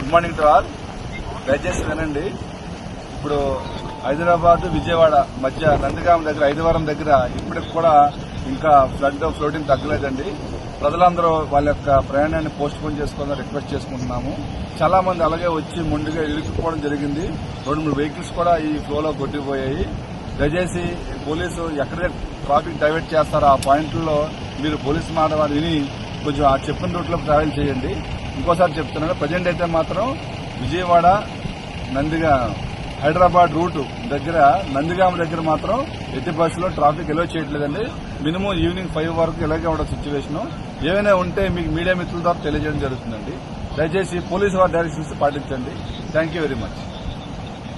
Good morning to all. దయచేసి వినండి. ఇప్పుడు హైదరాబాద్ విజయవాడ మధ్య నందిగామ దగ్గర ఐదవరం దగ్గర ఇప్పటికి కూడా ఇంకా ఫ్లడ్ ఫ్లోటింగ్ తగ్గలేదండి. ప్రజలందరూ వాళ్ళ యొక్క ప్రయాణాన్ని పోస్ట్ పోన్ చేసుకోవాలని రిక్వెస్ట్ చేసుకుంటున్నాము. చాలా మంది అలాగే వచ్చి ముందుగా ఇరుక్కుపోవడం జరిగింది. రెండు మూడు వెహికల్స్ కూడా ఈ ఫ్లోలో కొట్టిపోయాయి. దయచేసి పోలీసు ఎక్కడ ట్రాఫిక్ డైవర్ట్ చేస్తారో ఆ పాయింట్లో మీరు పోలీసు మాట విని కొంచెం ఆ చెప్పిన రూట్లో ట్రావెల్ చేయండి. ఇంకోసారి చెప్తున్నాను ప్రజెంట్ అయితే మాత్రం విజయవాడ నందిగా హైదరాబాద్ రూట్ దగ్గర నందిగామ దగ్గర మాత్రం ఎట్టి బస్సులో ట్రాఫిక్ ఎలో చేయట్లేదండి. మినిమం ఈవినింగ్ ఫైవ్ వరకు ఇలాగే ఉండడం సిచ్యువేషన్ ఏమైనా ఉంటే మీకు మీడియా మిత్రుల ద్వారా తెలియజేయడం జరుగుతుందండి. దయచేసి పోలీసు వారి డైరెక్షన్స్ పాటించండి. Thank you very much